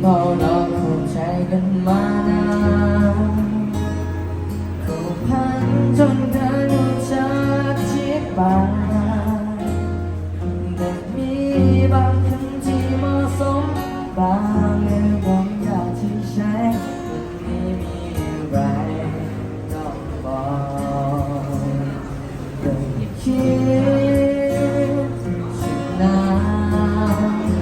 เพราะเราเข้าใจกันมานานผูกพันจนเธอรู้จักจิตบางแต่มีบางคำที่เหมาะสมบางเรื่องบางอย่างที่ใช้วันนี้มีอะไรต้องบอกเลยคิดถึงนาน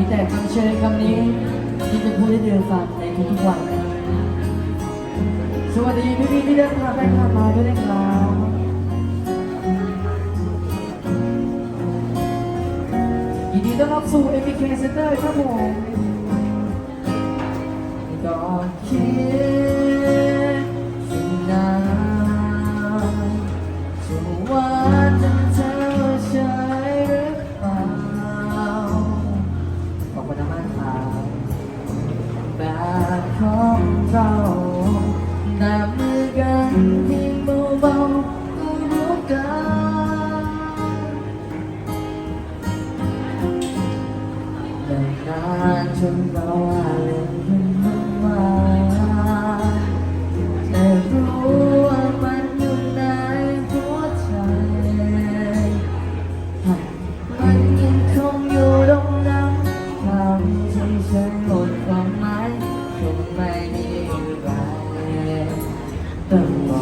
มีแต่คำเชิญคำนี้ ที่จะพูดให้เธอฟังในทุกๆวันนะสวัสดีพี่พี่ๆที่เดินทางไปทางมาด้วยนะครับยินดีต้อนรับสู่ MBK Center ครับผมก่อนคิด vào. Làm mưa gắn thêm mưa bông cô đúa cá lần nào chân vào à lần 嗯